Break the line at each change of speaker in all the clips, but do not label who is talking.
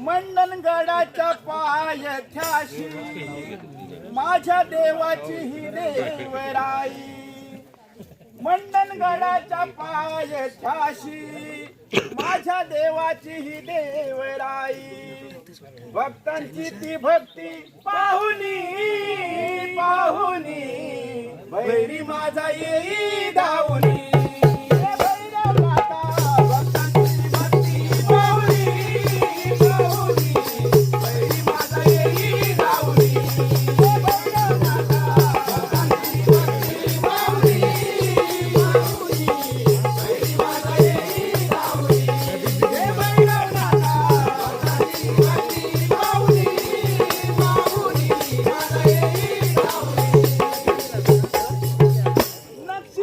मंडनगडाच्या पायथ्याशी माझ्या देवाची ही देवराई. मंडनगडाच्या पायथ्याशी माझ्या देवाची ही देवराई. भक्तांची ती भक्ती पाहुनी पाहुनी भैरी माझा येई.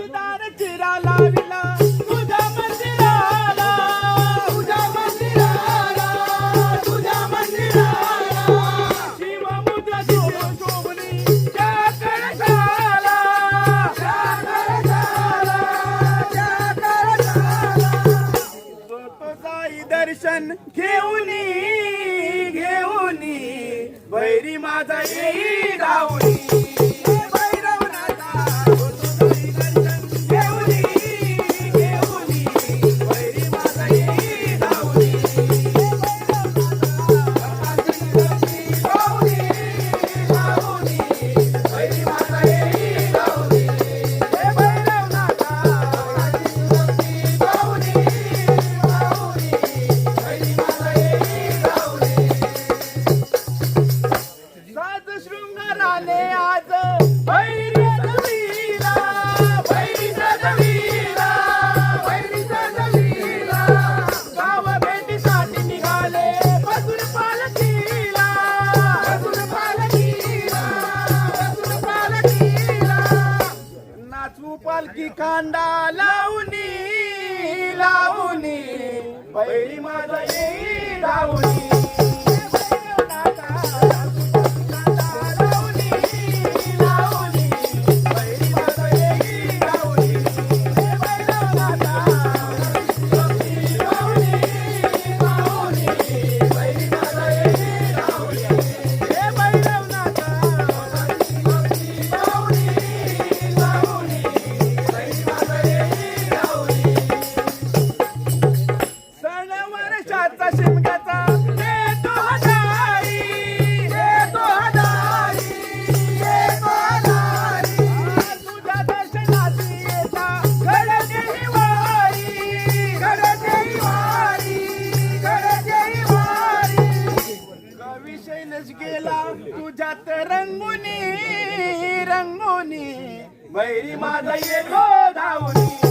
चिरा लाविला तुझ्या मंदिराला तुझ्या मंदिराला तुझ्या मंदिराला. शिवमुद्रा त्या कळसाला त्या कळसाला त्या कळसाला साई दर्शन घेऊनी घेऊनी भैरी माझा येई धावणी पालखीला. नाचू पालखी कांदा लावणी लावणी. पहिली माझा येई लावणी. शैलेश गेला तुझ्यात रंगुनी रंगुनी. बैरी माझा येतो धावणी